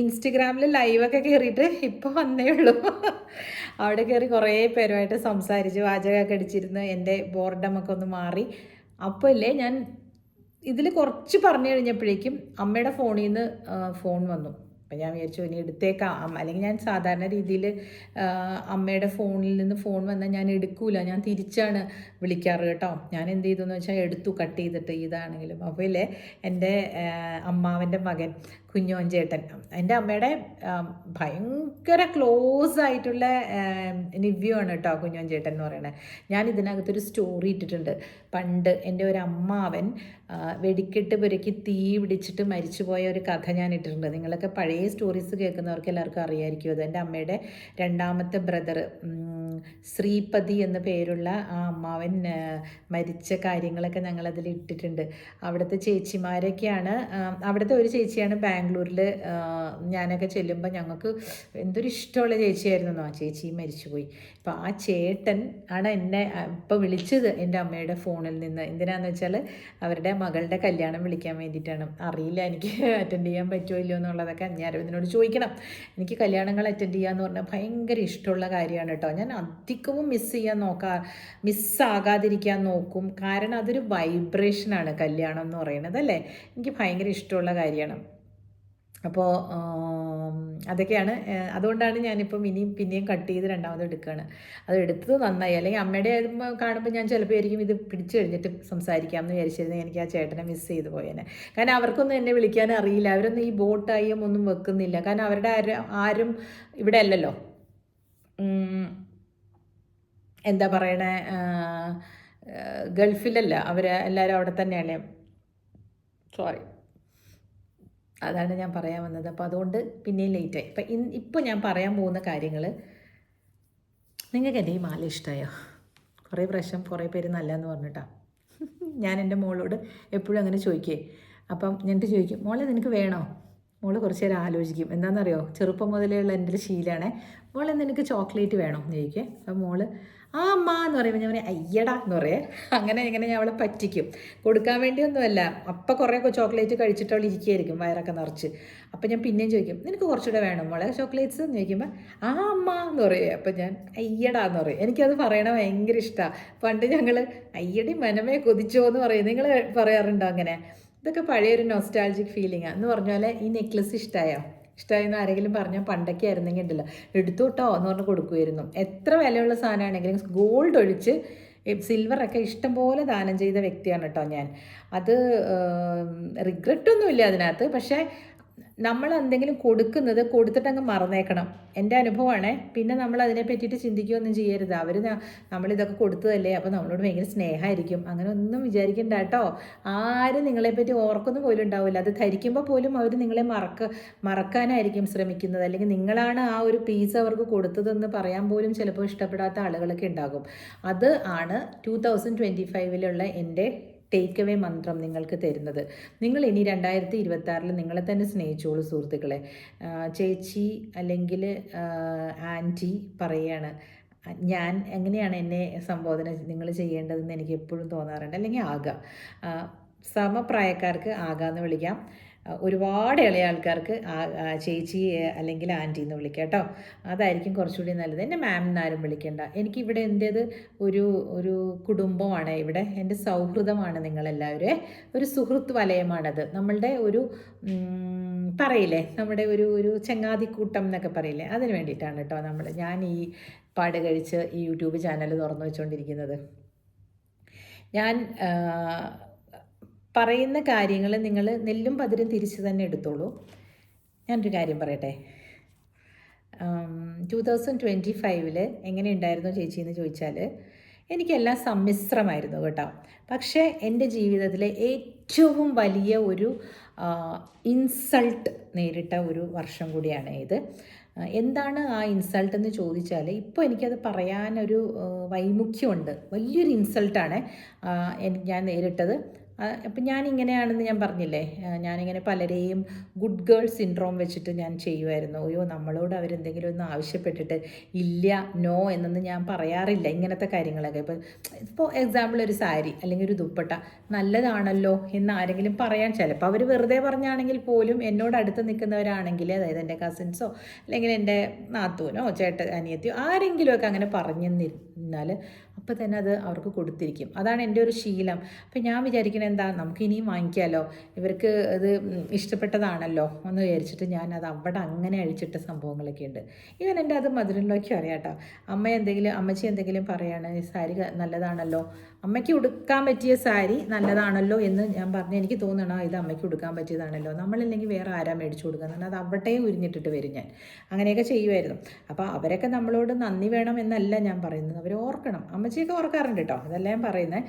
ഇൻസ്റ്റഗ്രാമിൽ ലൈവൊക്കെ കയറിയിട്ട് ഇപ്പോൾ വന്നേ ഉള്ളൂ. അവിടെ കയറി കുറേ പേരുമായിട്ട് സംസാരിച്ച് വാചകമൊക്കെ അടിച്ചിരുന്നു. എന്റെ ബോർഡമൊക്കെ ഒന്ന് മാറി. അപ്പോൾ ഇല്ലേ ഞാൻ ഇതിൽ കുറച്ച് പറഞ്ഞു കഴിഞ്ഞപ്പോഴേക്കും അമ്മയുടെ ഫോണിൽ നിന്ന് ഫോൺ വന്നു. അപ്പം ഞാൻ വിചാരിച്ചു ഇനി എടുത്തേക്കാം. അല്ലെങ്കിൽ ഞാൻ സാധാരണ രീതിയിൽ അമ്മയുടെ ഫോണിൽ നിന്ന് ഫോൺ വന്നാൽ ഞാൻ എടുക്കൂല. ഞാൻ തിരിച്ചാണ് വിളിക്കാറ് കേട്ടോ. ഞാൻ എന്ത് ചെയ്തു എന്ന് വെച്ചാൽ എടുത്തു കട്ട് ചെയ്തിട്ട് ഇതാണെങ്കിലും. അപ്പോൾ ഇല്ലേ എന്റെ അമ്മാവന്റെ മകൻ കുഞ്ഞോൻ ചേട്ടൻ എന്റെ അമ്മയുടെ ഭയങ്കര ക്ലോസ് ആയിട്ടുള്ള നിവ്യു ആണ് കേട്ടോ കുഞ്ഞോൻ ചേട്ടൻ എന്ന് പറയുന്നത് ഞാൻ ഇതിനകത്തൊരു സ്റ്റോറി ഇട്ടിട്ടുണ്ട്. പണ്ട് എന്റെ ഒരു അമ്മാവൻ വെടിക്കെട്ട് പുരക്കി തീ പിടിച്ചിട്ട് മരിച്ചുപോയ ഒരു കഥ ഞാൻ ഇട്ടിട്ടുണ്ട്. നിങ്ങളൊക്കെ പഴയ സ്റ്റോറീസ് കേൾക്കുന്നവർക്ക് എല്ലാവർക്കും അറിയായിരിക്കും അത് എന്റെ അമ്മയുടെ രണ്ടാമത്തെ ബ്രദർ ശ്രീപതി എന്ന പേരുള്ള ആ അമ്മാവൻ മരിച്ച കാര്യങ്ങളൊക്കെ ഞങ്ങളതിൽ ഇട്ടിട്ടുണ്ട്. അവിടുത്തെ ചേച്ചിമാരൊക്കെയാണ് അവിടുത്തെ ഒരു ചേച്ചിയാണ് ബാംഗ്ലൂരിൽ ഞാനൊക്കെ ചെല്ലുമ്പോൾ ഞങ്ങൾക്ക് എന്തൊരു ഇഷ്ടമുള്ള ചേച്ചിയായിരുന്നു. ആ ചേച്ചി മരിച്ചുപോയി. അപ്പോൾ ആ ചേട്ടൻ ആണ് എന്നെ ഇപ്പോൾ വിളിച്ചത് എന്റെ അമ്മയുടെ ഫോണിൽ നിന്ന്. എന്തിനാന്ന് വെച്ചാൽ അവരുടെ മകളുടെ കല്യാണം വിളിക്കാൻ വേണ്ടിയിട്ടാണ്. അറിയില്ല എനിക്ക് അറ്റൻഡ് ചെയ്യാൻ പറ്റുമോ ഇല്ലയോ എന്നുള്ളതൊക്കെ ഞാൻ അരവിന്ദിനോട് ചോദിക്കണം. എനിക്ക് കല്യാണങ്ങൾ അറ്റൻഡ് ചെയ്യുക ചെയ്യാന്ന് പറഞ്ഞാൽ ഭയങ്കര ഇഷ്ടമുള്ള കാര്യമാണ് കേട്ടോ. ഞാൻ അധികവും മിസ് ചെയ്യാൻ നോക്കാ മിസ്സാകാതിരിക്കാൻ നോക്കും. കാരണം അതൊരു വൈബ്രേഷനാണ് കല്യാണം എന്ന് പറയുന്നത് അല്ലേ? എനിക്ക് ഭയങ്കര ഇഷ്ടമുള്ള കാര്യമാണ്. അപ്പോൾ അതൊക്കെയാണ്. അതുകൊണ്ടാണ് ഞാനിപ്പം ഇനിയും പിന്നെയും കട്ട് ചെയ്ത് രണ്ടാമത് എടുക്കുകയാണ് അത് എടുത്തത് നന്നായി. അല്ലെങ്കിൽ അമ്മയുടെ കാണുമ്പോൾ ഞാൻ ചിലപ്പോൾ ആയിരിക്കും ഇത് പിടിച്ചു കഴിഞ്ഞിട്ട് സംസാരിക്കാം എന്ന് വിചാരിച്ചിരുന്നത് എനിക്ക് ആ ചേട്ടനെ മിസ് ചെയ്ത് പോയേനെ. കാരണം അവർക്കൊന്നും എന്നെ വിളിക്കാൻ അറിയില്ല. അവരൊന്നും ഈ ബോട്ടായും ഒന്നും വെക്കുന്നില്ല. കാരണം അവരുടെ ആരും ആരും ഇവിടെ അല്ലല്ലോ. എന്താ പറയണേ? ഗൾഫിലല്ല. അവർ എല്ലാവരും അവിടെ തന്നെയാണ്. സോറി. അതാണ് ഞാൻ പറയാൻ വന്നത്. അപ്പോൾ അതുകൊണ്ട് പിന്നെയും ലേറ്റായി അപ്പം ഇൻ ഇപ്പോൾ ഞാൻ പറയാൻ പോകുന്ന കാര്യങ്ങൾ നിങ്ങൾക്ക് എന്റെ ഈ മാല ഇഷ്ടമായോ കുറേ പ്രാവശ്യം കുറേ പേര് നല്ലതെന്ന് പറഞ്ഞിട്ടാ. ഞാൻ എന്റെ മോളോട് എപ്പോഴും അങ്ങനെ ചോദിക്കേ. അപ്പം എന്നിട്ട് ചോദിക്കും മോളെ നിനക്ക് വേണോ? മോൾ കുറച്ച് നേരം ആലോചിക്കും. എന്താണെന്നറിയോ? ചെറുപ്പം മുതലേ ഉള്ള എന്റെ ഒരു ശീലമാണ്. മോൾ എന്ന് എനിക്ക് ചോക്ലേറ്റ് വേണം എന്ന് ചോദിക്കേ അപ്പം മോൾ ആ അമ്മ എന്ന് പറയുമ്പോൾ ഞാൻ പറയും അയ്യടാ എന്ന് പറയേ. അങ്ങനെ ഇങ്ങനെ ഞാൻ അവളെ പറ്റിക്കും. കൊടുക്കാൻ വേണ്ടിയൊന്നുമല്ല. അപ്പം കുറേ ചോക്ലേറ്റ് കഴിച്ചിട്ട് അവൾ ഇരിക്കുകയായിരിക്കും വയറൊക്കെ നിറച്ച്. അപ്പം ഞാൻ പിന്നെയും ചോദിക്കും നിനക്ക് കുറച്ചുകൂടെ വേണം മോളെ ചോക്ലേറ്റ്സ്? എന്ന് ചോദിക്കുമ്പോൾ ആ അമ്മ എന്ന് പറയുക അപ്പം ഞാൻ അയ്യടാ എന്ന് പറയും. എനിക്കത് പറയണ ഭയങ്കര ഇഷ്ടമാണ് പണ്ട് ഞങ്ങൾ അയ്യടി മനമേ കൊതിച്ചോ എന്ന് പറയും. നിങ്ങൾ പറയാറുണ്ടോ അങ്ങനെ? ഇതൊക്കെ പഴയൊരു നൊസ്റ്റാൾജിക് ഫീലിംഗാണ് എന്ന് പറഞ്ഞാൽ ഈ നെക്ലസ് ഇഷ്ടമായോ ഇഷ്ടമായിരുന്നു ആരെങ്കിലും പറഞ്ഞാൽ പണ്ടൊക്കെ ആയിരുന്നെങ്കിൽ ഉണ്ടല്ലോ. എടുത്തു കേട്ടോ എന്ന് പറഞ്ഞ് കൊടുക്കുമായിരുന്നു എത്ര വിലയുള്ള സാധനമാണെങ്കിലും ഗോൾഡ് ഒഴിച്ച് സിൽവറൊക്കെ ഇഷ്ടംപോലെ ദാനം ചെയ്ത വ്യക്തിയാണ് കേട്ടോ ഞാൻ. അത് റിഗ്രറ്റൊന്നുമില്ല അതിനകത്ത്. പക്ഷേ നമ്മൾ എന്തെങ്കിലും കൊടുക്കുന്നത് കൊടുത്തിട്ട് അങ്ങ് മറന്നേക്കണം. എന്റെ അനുഭവമാണ്. പിന്നെ നമ്മൾ അതിനെ പറ്റിയിട്ട് ചിന്തിക്കുകയൊന്നും ചെയ്യരുത്. അവർ നമ്മളിതൊക്കെ കൊടുത്തതല്ലേ? അപ്പോൾ നമ്മളോട് ഭയങ്കര സ്നേഹമായിരിക്കും. അങ്ങനെ ഒന്നും വിചാരിക്കണ്ട കേട്ടോ. ആരും നിങ്ങളെപ്പറ്റി ഓർക്കുന്നു പോലും ഉണ്ടാവില്ല. അത് ധരിക്കുമ്പോൾ പോലും അവർ നിങ്ങളെ മറക്ക മറക്കാനായിരിക്കും ശ്രമിക്കുന്നത്. അല്ലെങ്കിൽ നിങ്ങളാണ് ആ ഒരു പീസ് അവർക്ക് കൊടുത്തതെന്ന് പറയാൻ പോലും ചിലപ്പോൾ ഇഷ്ടപ്പെടാത്ത ആളുകളൊക്കെ ഉണ്ടാകും. അത് ആണ് ടു തൗസൻഡ് ട്വന്റി ഫൈവിലുള്ള എന്റെ ടേക്ക് അവേ മന്ത്രം നിങ്ങൾക്ക് തരുന്നത്. നിങ്ങൾ ഇനി രണ്ടായിരത്തി ഇരുപത്തി ആറിൽ നിങ്ങളെ തന്നെ സ്നേഹിച്ചോളൂ സുഹൃത്തുക്കളെ. ചേച്ചി അല്ലെങ്കിൽ ആന്റി പറയാണ് ഞാൻ എങ്ങനെയാണ് എന്നെ സംബോധന നിങ്ങൾ ചെയ്യേണ്ടതെന്ന് എനിക്ക് എപ്പോഴും തോന്നാറുണ്ട്. അല്ലെങ്കിൽ ആകാം. സമപ്രായക്കാർക്ക് ആകാമെന്ന് വിളിക്കാം. ഒരുപാട് ഇളയ ആൾക്കാർക്ക് ചേച്ചി അല്ലെങ്കിൽ ആന്റി എന്ന് വിളിക്കാം കേട്ടോ. അതായിരിക്കും കുറച്ചുകൂടി നല്ലത്. എന്നെ മാം എന്നാരും വിളിക്കേണ്ട. എനിക്കിവിടെ എന്റേത് ഒരു ഒരു കുടുംബമാണ്. ഇവിടെ എന്റെ സൗഹൃദമാണ് നിങ്ങളെല്ലാവരും. ഒരു സുഹൃത്ത് വലയമാണത്. നമ്മളുടെ ഒരു പറയില്ലേ? നമ്മുടെ ഒരു ഒരു ചങ്ങാതിക്കൂട്ടം എന്നൊക്കെ പറയില്ലേ? അതിന് വേണ്ടിയിട്ടാണ് കേട്ടോ നമ്മൾ ഞാൻ ഈ പാട് കഴിച്ച് ഈ യൂട്യൂബ് ചാനൽ തുറന്നു വെച്ചുകൊണ്ടിരിക്കുന്നത് ഞാൻ പറയുന്ന കാര്യങ്ങൾ നിങ്ങൾ നെല്ലും പതിരും തിരിച്ച് തന്നെ എടുത്തോളൂ. ഞാനൊരു കാര്യം പറയട്ടെ. ടു തൗസൻഡ് ട്വന്റി ഫൈവിൽ എങ്ങനെ ഉണ്ടായിരുന്നു ചേച്ചി എന്ന് ചോദിച്ചാൽ എനിക്കെല്ലാം സമ്മിശ്രമായിരുന്നു കേട്ടോ. പക്ഷേ എന്റെ ജീവിതത്തിലെ ഏറ്റവും വലിയ ഒരു ഇൻസൾട്ട് നേരിട്ട ഒരു വർഷം കൂടിയാണ് ഇത്. എന്താണ് ആ ഇൻസൾട്ട് എന്ന് ചോദിച്ചാൽ ഇപ്പോൾ എനിക്കത് പറയാനൊരു വൈമുഖ്യമുണ്ട്. വലിയൊരു ഇൻസൾട്ടാണ് ഞാൻ നേരിട്ടത്. അപ്പം ഞാൻ ഇങ്ങനെയാണെന്ന് ഞാൻ പറഞ്ഞില്ലേ? ഞാനിങ്ങനെ പലരെയും ഗുഡ് ഗേൾ സിൻഡ്രോം വെച്ചിട്ട് ഞാൻ ചെയ്യുമായിരുന്നു അയ്യോ നമ്മളോട് അവരെന്തെങ്കിലും ഒന്ന് ആവശ്യപ്പെട്ടിട്ട് ഇല്ല നോ എന്നൊന്നും ഞാൻ പറയാറില്ല ഇങ്ങനത്തെ കാര്യങ്ങളൊക്കെ. ഇപ്പം ഇപ്പോൾ എക്സാമ്പിൾ ഒരു സാരി അല്ലെങ്കിൽ ഒരു ദുപ്പട്ട നല്ലതാണല്ലോ എന്ന് ആരെങ്കിലും പറയാൻ ചിലപ്പോൾ അവർ വെറുതെ പറഞ്ഞാണെങ്കിൽ പോലും എന്നോട് അടുത്ത് നിൽക്കുന്നവരാണെങ്കിൽ അതായത് എന്റെ കസിൻസോ അല്ലെങ്കിൽ എന്റെ നാത്തൂനോ ചേട്ട അനിയത്തിയോ ആരെങ്കിലുമൊക്കെ അങ്ങനെ പറഞ്ഞെന്നിരുന്നാൽ അപ്പോൾ തന്നെ അത് അവർക്ക് കൊടുത്തിരിക്കും. അതാണ് എന്റെ ഒരു ശീലം. അപ്പം ഞാൻ വിചാരിക്കുന്നത് എന്താ? നമുക്ക് ഇനിയും വാങ്ങിക്കാമല്ലോ ഇവർക്ക് അത് ഇഷ്ടപ്പെട്ടതാണല്ലോ എന്ന് വിചാരിച്ചിട്ട് ഞാൻ അത് അവിടെ അങ്ങനെ അഴിച്ചിട്ട സംഭവങ്ങളൊക്കെ ഉണ്ട്. ഇവൻ എന്റെ അത് മധുരനിലേക്ക് അറിയാം കേട്ടോ. അമ്മ എന്തെങ്കിലും അമ്മച്ചി എന്തെങ്കിലും പറയാണ് ഈ സാരി നല്ലതാണല്ലോ. അമ്മയ്ക്ക് ഉടുക്കാൻ പറ്റിയ സാരി നല്ലതാണല്ലോ എന്ന് ഞാൻ പറഞ്ഞു. എനിക്ക് തോന്നണം ഇത് അമ്മയ്ക്ക് ഉടുക്കാൻ പറ്റിയതാണല്ലോ. നമ്മളില്ലെങ്കിൽ വേറെ ആരാ മേടിച്ചു കൊടുക്കുക കാരണം അത് അവിടെയും ഉരിഞ്ഞിട്ടിട്ട് വരും ഞാൻ. അങ്ങനെയൊക്കെ ചെയ്യുമായിരുന്നു. അപ്പോൾ അവരൊക്കെ നമ്മളോട് നന്ദി വേണം എന്നല്ല ഞാൻ പറയുന്നത്. അവർ ഓർക്കണം. അമ്മച്ചിയൊക്കെ ഓർക്കാറുണ്ട് കേട്ടോ. അതല്ല ഞാൻ പറയുന്നത്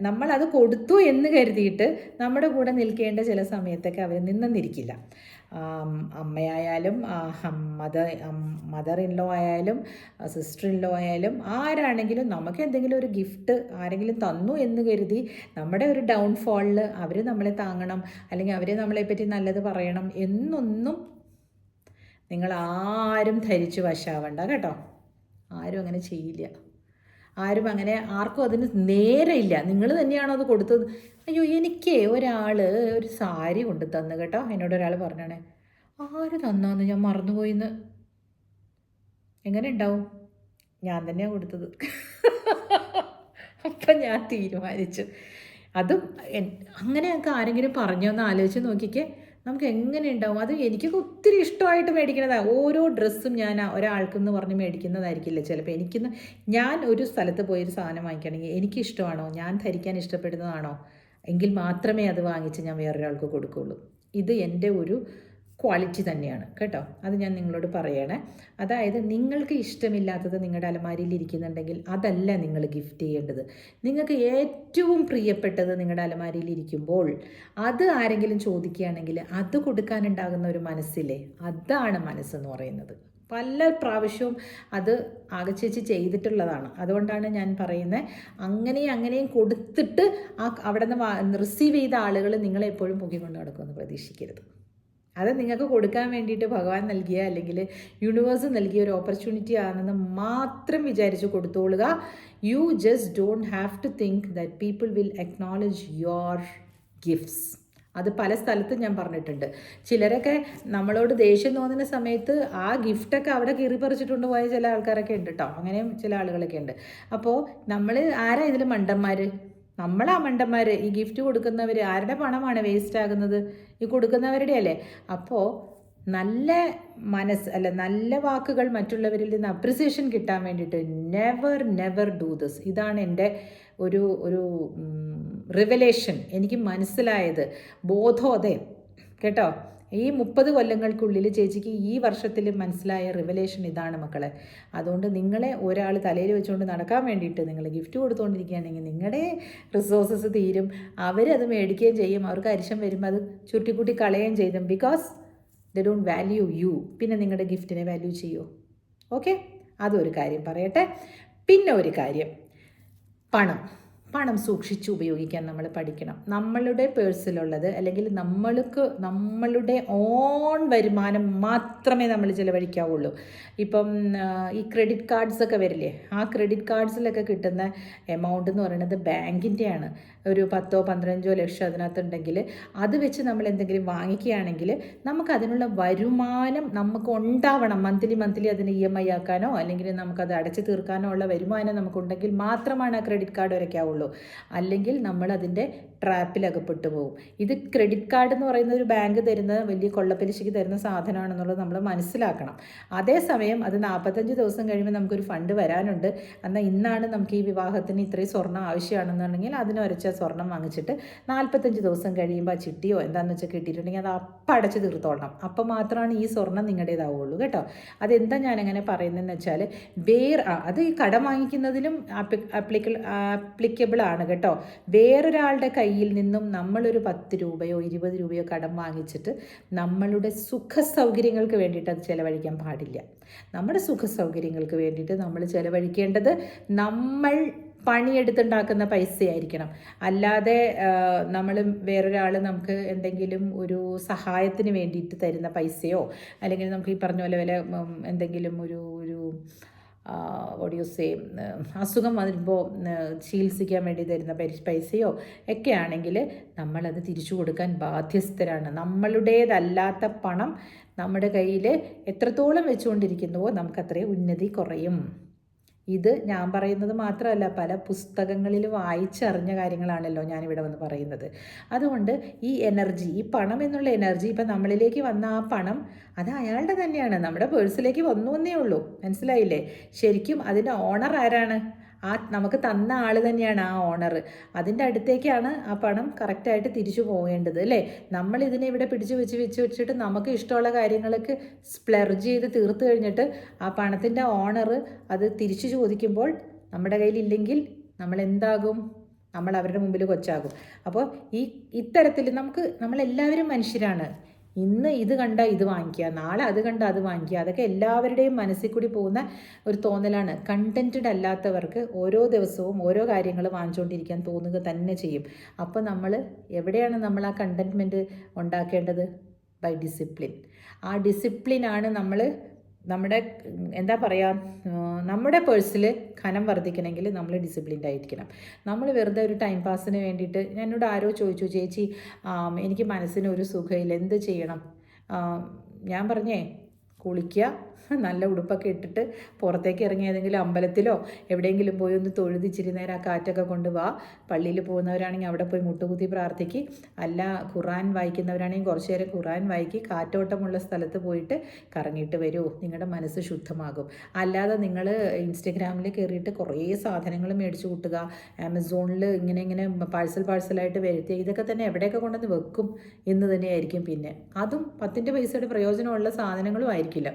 നമ്മളത് കൊടുത്തു എന്ന് കരുതിയിട്ട് നമ്മുടെ കൂടെ നിൽക്കേണ്ട ചില സമയത്തൊക്കെ അവർ നിന്നെന്നിരിക്കില്ല. ആം, അമ്മയായാലും മദർ മദർ ഇൻ ലോ ആയാലും സിസ്റ്റർ ഇൻ ലോ ആയാലും ആരാണെങ്കിലും നമുക്ക് എന്തെങ്കിലും ഒരു ഗിഫ്റ്റ് ആരെങ്കിലും തന്നു എന്ന് കരുതി നമ്മുടെ ഒരു ഡൗൺഫോളിൽ അവർ നമ്മളെ താങ്ങണം അല്ലെങ്കിൽ അവർ നമ്മളെപ്പറ്റി നല്ലത് പറയണം എന്നൊന്നും നിങ്ങൾ ആരും ധരിച്ചു വശാവണ്ട കേട്ടോ. ആരും അങ്ങനെ ചെയ്യില്ല. ആരും അങ്ങനെ ആർക്കും അതിന് നേരമില്ല നിങ്ങൾ തന്നെയാണോ അത് കൊടുത്തത്? അയ്യോ എനിക്ക് ഒരാൾ ഒരു സാരി കൊണ്ട് തന്നു കേട്ടോ. എന്നോട് ഒരാൾ പറഞ്ഞാണേ ആര് തന്നാന്ന്? ഞാൻ മറന്നുപോയിന്ന്. എങ്ങനെ ഉണ്ടാവും ഞാൻ തന്നെയാണ് കൊടുത്തത്. അപ്പം ഞാൻ തീരുമാനിച്ചു. അതും അങ്ങനെ ഞങ്ങൾക്ക് ആരെങ്കിലും പറഞ്ഞൊന്ന് ആലോചിച്ച് നോക്കിക്കേ. നമുക്ക് എങ്ങനെ ഉണ്ടാവും? അത് എനിക്കൊക്കെ ഒത്തിരി ഇഷ്ടമായിട്ട് മേടിക്കുന്നതാണ് ഓരോ ഡ്രസ്സും ഞാൻ ഒരാൾക്ക് എന്ന് പറഞ്ഞ് മേടിക്കുന്നതായിരിക്കില്ല ചിലപ്പോൾ എനിക്കിന്ന് ഞാൻ ഒരു സ്ഥലത്ത് പോയൊരു സാധനം വാങ്ങിക്കുകയാണെങ്കിൽ എനിക്ക് ഇഷ്ടമാണോ ഞാൻ ധരിക്കാൻ ഇഷ്ടപ്പെടുന്നതാണോ? എങ്കിൽ മാത്രമേ അത് വാങ്ങിച്ച് ഞാൻ വേറൊരാൾക്ക് കൊടുക്കുകയുള്ളൂ. ഇത് എന്റെ ഒരു ക്വാളിറ്റി തന്നെയാണ്. കേട്ടോ? അത് ഞാൻ നിങ്ങളോട് പറയണേ. അതായത് നിങ്ങൾക്ക് ഇഷ്ടമില്ലാത്തത് നിങ്ങളുടെ അലമാരിയിൽ ഇരിക്കുന്നുണ്ടെങ്കിൽ അതല്ല നിങ്ങൾ ഗിഫ്റ്റ് ചെയ്യേണ്ടത്. നിങ്ങൾക്ക് ഏറ്റവും പ്രിയപ്പെട്ടത് നിങ്ങളുടെ അലമാരിയിൽ ഇരിക്കുമ്പോൾ അത് ആരെങ്കിലും ചോദിക്കുകയാണെങ്കിൽ അത് കൊടുക്കാനുണ്ടാകുന്ന ഒരു മനസ്സില്ലേ? അതാണ് മനസ്സെന്ന് പറയുന്നത്. പല പ്രാവശ്യവും അത് ആകച്ചേച്ച് ചെയ്തിട്ടുള്ളതാണ്. അതുകൊണ്ടാണ് ഞാൻ പറയുന്നത് അങ്ങനെയും അങ്ങനെയും കൊടുത്തിട്ട് ആ അവിടെ നിന്ന് റിസീവ് ചെയ്ത ആളുകൾ നിങ്ങളെപ്പോഴും പൊക്കിക്കൊണ്ട് നടക്കുമെന്ന് പ്രതീക്ഷിക്കരുത്. അത് നിങ്ങൾക്ക് കൊടുക്കാൻ വേണ്ടിയിട്ട് ഭഗവാൻ നൽകിയ അല്ലെങ്കിൽ യൂണിവേഴ്സ് നൽകിയ ഒരു ഓപ്പർച്യൂണിറ്റി ആണെന്ന് മാത്രം വിചാരിച്ച് കൊടുത്തോളുക. You just don't have to think that people will acknowledge your gifts അത് പല സ്ഥലത്തും ഞാൻ പറഞ്ഞിട്ടുണ്ട്. ചിലരൊക്കെ നമ്മളോട് ദേഷ്യം തോന്നുന്ന സമയത്ത് ആ ഗിഫ്റ്റൊക്കെ അവിടെ കീറി പറിച്ചിട്ടുണ്ട് പോയ ചില ആൾക്കാരൊക്കെ ഉണ്ട് കേട്ടോ അങ്ങനെയും ചില ആളുകളൊക്കെ ഉണ്ട്. അപ്പോൾ നമ്മൾ ആരാ ഇതിൽ മണ്ടന്മാർ നമ്മളാ മണ്ടന്മാർ ഈ ഗിഫ്റ്റ് കൊടുക്കുന്നവർ ആരുടെ പണമാണ് വേസ്റ്റ് ആകുന്നത്? ഈ കൊടുക്കുന്നവരുടെ അല്ലേ? അപ്പോൾ നല്ല മനസ്സ് അല്ല നല്ല വാക്കുകൾ മറ്റുള്ളവരിൽ നിന്ന് അപ്രിസിയേഷൻ കിട്ടാൻ വേണ്ടിയിട്ട് നെവർ നെവർ ഡൂ ദിസ് ഇതാണ് എന്റെ ഒരു ഒരു റിവലേഷൻ എനിക്ക് മനസ്സിലായത്. ബോധോദയം കേട്ടോ? ഈ മുപ്പത് കൊല്ലങ്ങൾക്കുള്ളിൽ ചേച്ചിക്ക് ഈ വർഷത്തിൽ മനസ്സിലായ റിവലേഷൻ ഇതാണ് മക്കളെ. അതുകൊണ്ട് നിങ്ങളെ ഒരാൾ തലയിൽ വെച്ചുകൊണ്ട് നടക്കാൻ വേണ്ടിയിട്ട് നിങ്ങൾ ഗിഫ്റ്റ് കൊടുത്തുകൊണ്ടിരിക്കുകയാണെങ്കിൽ നിങ്ങളുടെ റിസോഴ്സസ് തീരും. അവരത് മേടിക്കുകയും ചെയ്യും. അവർക്ക് അരിശം വരും അത് ചുരുട്ടിക്കൂട്ടി കളയുകയും ചെയ്തും because they don't value you പിന്നെ നിങ്ങളുടെ ഗിഫ്റ്റിനെ വാല്യൂ ചെയ്യുമോ ഓക്കെ അതൊരു കാര്യം പറയട്ടെ. പിന്നെ ഒരു കാര്യം. പണം. പണം സൂക്ഷിച്ച് ഉപയോഗിക്കാൻ നമ്മൾ പഠിക്കണം. നമ്മളുടെ പേഴ്സിലുള്ളത് അല്ലെങ്കിൽ നമ്മൾക്ക് നമ്മളുടെ ഓൺ വരുമാനം മാത്രമേ നമ്മൾ ചിലവഴിക്കാവുള്ളൂ. ഇപ്പം ഈ ക്രെഡിറ്റ് കാർഡ്സൊക്കെ വരില്ലേ? ആ ക്രെഡിറ്റ് കാർഡ്സിലൊക്കെ കിട്ടുന്ന എമൗണ്ട് എന്ന് പറയുന്നത് ബാങ്കിന്റെയാണ് ഒരു പത്തോ പന്ത്രഞ്ചോ ലക്ഷം അതിനകത്തുണ്ടെങ്കിൽ അത് വെച്ച് നമ്മൾ എന്തെങ്കിലും വാങ്ങിക്കുകയാണെങ്കിൽ നമുക്ക് അതിനുള്ള വരുമാനം നമുക്ക് ഉണ്ടാവണം. മന്ത്ലി മന്ത്ലി അതിന് ഇ എം ഐ ആക്കാനോ അല്ലെങ്കിൽ നമുക്കത് അടച്ചു തീർക്കാനോ ഉള്ള വരുമാനം നമുക്കുണ്ടെങ്കിൽ മാത്രമാണ് ആ ക്രെഡിറ്റ് കാർഡ് വരയ്ക്കാവുള്ളൂ. അല്ലെങ്കിൽ നമ്മൾ അതിന്റെ ട്രാപ്പിൽ അകപ്പെട്ടു പോകും. ഇത് ക്രെഡിറ്റ് കാർഡ് എന്ന് പറയുന്ന ഒരു ബാങ്ക് തരുന്ന വലിയ കൊള്ളപ്പലിശയ്ക്ക് തരുന്ന സാധനമാണെന്നുള്ളത് നമ്മൾ മനസ്സിലാക്കണം. അതേസമയം അത് നാൽപ്പത്തഞ്ച് ദിവസം കഴിയുമ്പോൾ നമുക്കൊരു ഫണ്ട് വരാനുണ്ട്. എന്നാൽ ഇന്നാണ് നമുക്ക് ഈ വിവാഹത്തിന് ഇത്രയും സ്വർണം ആവശ്യമാണെന്നുണ്ടെങ്കിൽ അതിന് ഒരച്ച സ്വർണം വാങ്ങിച്ചിട്ട് നാൽപ്പത്തഞ്ച് ദിവസം കഴിയുമ്പോൾ ആ ചിട്ടിയോ എന്താണെന്ന് വെച്ചാൽ കിട്ടിയിട്ടുണ്ടെങ്കിൽ അത് അപ്പം അടച്ച് തീർത്തോളണം. അപ്പം മാത്രമാണ് ഈ സ്വർണം നിങ്ങളുടേതാവുള്ളൂ കേട്ടോ. അതെന്താ ഞാനങ്ങനെ പറയുന്നതെന്ന് വെച്ചാൽ വേറെ അത് ഈ കടം വാങ്ങിക്കുന്നതിലും ആപ്ലിക്കൽ ആപ്ലിക്കബിൾ ആണ് കേട്ടോ. വേറൊരാളുടെ കയ്യിൽ നിന്നും നമ്മളൊരു പത്ത് രൂപയോ ഇരുപത് രൂപയോ കടം വാങ്ങിച്ചിട്ട് നമ്മളുടെ സുഖ സൗകര്യങ്ങൾക്ക് വേണ്ടിയിട്ട് അത് ചിലവഴിക്കാൻ പാടില്ല. നമ്മുടെ സുഖ സൗകര്യങ്ങൾക്ക് വേണ്ടിയിട്ട് നമ്മൾ ചിലവഴിക്കേണ്ടത് നമ്മൾ പണിയെടുത്തുണ്ടാക്കുന്ന പൈസയായിരിക്കണം. അല്ലാതെ നമ്മൾ വേറൊരാൾ നമുക്ക് എന്തെങ്കിലും ഒരു സഹായത്തിന് വേണ്ടിയിട്ട് തരുന്ന പൈസയോ അല്ലെങ്കിൽ നമുക്ക് ഈ പറഞ്ഞ പോലെ വല്ല എന്തെങ്കിലും ഒരു ഒരു ഒടിയൂസേ അസുഖം വരുമ്പോൾ ചികിത്സിക്കാൻ വേണ്ടി തരുന്ന പരി- പൈസയോ ഒക്കെ ആണെങ്കിൽ നമ്മളത് തിരിച്ചു കൊടുക്കാൻ ബാധ്യസ്ഥരാണ്. നമ്മളുടേതല്ലാത്ത പണം നമ്മുടെ കയ്യിൽ എത്രത്തോളം വെച്ചുകൊണ്ടിരിക്കുന്നുവോ നമുക്കത്രയും ഉന്നതി കുറയും. ഇത് ഞാൻ പറയുന്നത് മാത്രമല്ല പല പുസ്തകങ്ങളിൽ വായിച്ചറിഞ്ഞ കാര്യങ്ങളാണല്ലോ ഞാനിവിടെ വന്ന് പറയുന്നത്. അതുകൊണ്ട് ഈ എനർജി ഈ പണം എന്നുള്ള എനർജി ഇപ്പം നമ്മളിലേക്ക് വന്ന ആ പണം അത് അയാളുടെ തന്നെയാണ്. നമ്മുടെ പേഴ്സിലേക്ക് വന്നു എന്നേ ഉള്ളൂ. മനസ്സിലായില്ലേ? ശരിക്കും അതിന്റെ ഓണർ ആരാണ്? ആ നമുക്ക് തന്ന ആൾ തന്നെയാണ് ആ ഓണർ അതിന്റെ അടുത്തേക്കാണ് ആ പണം കറക്റ്റായിട്ട് തിരിച്ചു പോകേണ്ടത് അല്ലേ? നമ്മൾ ഇതിനെ ഇവിടെ പിടിച്ചു വെച്ച് വെച്ച് വെച്ചിട്ട് നമുക്ക് ഇഷ്ടമുള്ള കാര്യങ്ങൾക്ക് സ്പ്ലർജ് ചെയ്ത് തീർത്ത് കഴിഞ്ഞിട്ട് ആ പണത്തിന്റെ ഓണർ അത് തിരിച്ചു ചോദിക്കുമ്പോൾ നമ്മുടെ കയ്യിലില്ലെങ്കിൽ നമ്മൾ എന്താകും? നമ്മൾ അവരുടെ മുമ്പിൽ കൊച്ചാകും. അപ്പോൾ ഈ ഇത്തരത്തിൽ നമുക്ക് നമ്മളെല്ലാവരും മനുഷ്യരാണ്. ഇന്ന് ഇത് കണ്ട ഇത് വാങ്ങിക്കുക നാളെ അത് കണ്ട അത് വാങ്ങിക്കുക അതൊക്കെ എല്ലാവരുടെയും മനസ്സിൽ കൂടി പോകുന്ന ഒരു തോന്നലാണ്. കണ്ടന്റഡ് അല്ലാത്തവർക്ക് ഓരോ ദിവസവും ഓരോ കാര്യങ്ങൾ വാങ്ങിച്ചുകൊണ്ടിരിക്കാൻ തോന്നുക തന്നെ ചെയ്യും. അപ്പോൾ നമ്മൾ എവിടെയാണ് നമ്മൾ ആ കണ്ടന്റ്മെന്റ് ഉണ്ടാക്കേണ്ടത്? ബൈ ഡിസിപ്ലിൻ ആ ഡിസിപ്ലിനാണ് നമ്മൾ നമ്മുടെ എന്താ പറയുക നമ്മുടെ പേഴ്സിൽ ഖനം വർദ്ധിക്കണമെങ്കിൽ നമ്മൾ ഡിസിപ്ലിൻഡ് ആയിരിക്കണം. നമ്മൾ വെറുതെ ഒരു ടൈം പാസിന് വേണ്ടിയിട്ട് എന്നോട് ആരോ ചോദിച്ചു ചേച്ചി എനിക്ക് മനസ്സിന് ഒരു സുഖമില്ല എന്ത് ചെയ്യണം? ഞാൻ പറഞ്ഞേ കുളിക്കുക നല്ല ഉടുപ്പൊക്കെ ഇട്ടിട്ട് പുറത്തേക്ക് ഇറങ്ങി ഏതെങ്കിലും അമ്പലത്തിലോ എവിടെയെങ്കിലും പോയി ഒന്ന് തൊഴുതിച്ചിരി നേരം ആ കാറ്റൊക്കെ കൊണ്ട് വാ. പള്ളിയിൽ പോകുന്നവരാണെങ്കിൽ അവിടെ പോയി മുട്ടുകുത്തി പ്രാർത്ഥിക്ക്. അല്ല ഖുറാൻ വായിക്കുന്നവരാണെങ്കിൽ കുറച്ച് നേരം ഖുറാൻ വായിക്കി. കാറ്റോട്ടമുള്ള സ്ഥലത്ത് പോയിട്ട് കറങ്ങിയിട്ട് വരൂ. നിങ്ങളുടെ മനസ്സ് ശുദ്ധമാകും. അല്ലാതെ നിങ്ങൾ ഇൻസ്റ്റഗ്രാമിൽ കയറിയിട്ട് കുറേ സാധനങ്ങൾ മേടിച്ചു കൂട്ടുക. ആമസോണിൽ ഇങ്ങനെ ഇങ്ങനെ പാഴ്സൽ പാഴ്സലായിട്ട് വരുത്തുക ഇതൊക്കെ തന്നെ എവിടെയൊക്കെ കൊണ്ടുവന്ന് വെക്കും എന്ന് തന്നെയായിരിക്കും പിന്നെ. അതും പത്തിന്റെ പൈസയുടെ പ്രയോജനമുള്ള സാധനങ്ങളും ആയിരിക്കില്ല.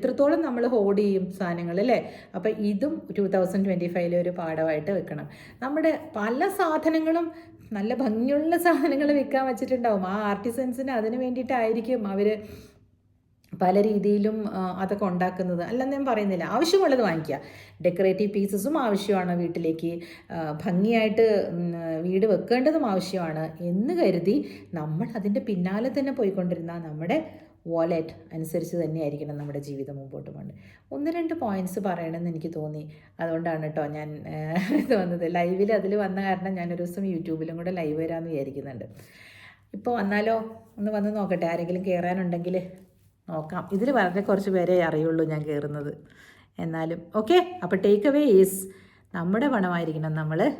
എത്രത്തോളം നമ്മൾ ഹോഡ് ചെയ്യും സാധനങ്ങൾ അല്ലേ? അപ്പം ഇതും ടു തൗസൻഡ് ട്വന്റി ഫൈവിലെ ഒരു പാഠമായിട്ട് വെക്കണം. നമ്മുടെ പല സാധനങ്ങളും നല്ല ഭംഗിയുള്ള സാധനങ്ങൾ വിൽക്കാൻ വെച്ചിട്ടുണ്ടാവും. ആ ആർട്ടിസൻസിന് അതിന് വേണ്ടിയിട്ടായിരിക്കും അവർ പല രീതിയിലും അതൊക്കെ ഉണ്ടാക്കുന്നത്. അല്ലെന്ന് ഞാൻ പറയുന്നില്ല. ആവശ്യമുള്ളത് വാങ്ങിക്കുക. ഡെക്കറേറ്റീവ് പീസസും ആവശ്യമാണ് വീട്ടിലേക്ക്. ഭംഗിയായിട്ട് വീട് വെക്കേണ്ടതും ആവശ്യമാണ്. എന്ന് കരുതി നമ്മൾ അതിന്റെ പിന്നാലെ തന്നെ പോയിക്കൊണ്ടിരുന്ന നമ്മുടെ വാലറ്റ് അനുസരിച്ച് തന്നെയായിരിക്കണം നമ്മുടെ ജീവിതം മുമ്പോട്ട് പോകുന്നത് ഒന്ന് രണ്ട് പോയിന്റ്സ് പറയണമെന്ന് എനിക്ക് തോന്നി. അതുകൊണ്ടാണ് കേട്ടോ ഞാൻ ഇത് വന്നത്. ലൈവിൽ അതിൽ വന്ന കാരണം ഞാനൊരു ദിവസം യൂട്യൂബിലും കൂടെ ലൈവ് വരാമെന്ന് വിചാരിക്കുന്നുണ്ട്. ഇപ്പോൾ വന്നാലോ? ഒന്ന് വന്ന് നോക്കട്ടെ. ആരെങ്കിലും കയറാനുണ്ടെങ്കിൽ നോക്കാം. ഇതിൽ വളരെ കുറച്ച് പേരെ അറിയുള്ളൂ ഞാൻ കയറുന്നത് എന്നാലും ഓക്കെ അപ്പോൾ ടേക്ക് അവേ ഈസ് നമ്മുടെ പണമായിരിക്കണം നമ്മൾ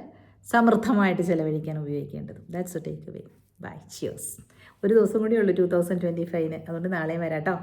സമൃദ്ധമായിട്ട് ചിലവഴിക്കാൻ ഉപയോഗിക്കേണ്ടത്. That's a take away bye cheers ഒരു ദിവസം കൂടിയുള്ളൂ ടു തൗസൻഡ് ട്വന്റി ഫൈവിന് അതുകൊണ്ട് നാളെയും വരാം കേട്ടോ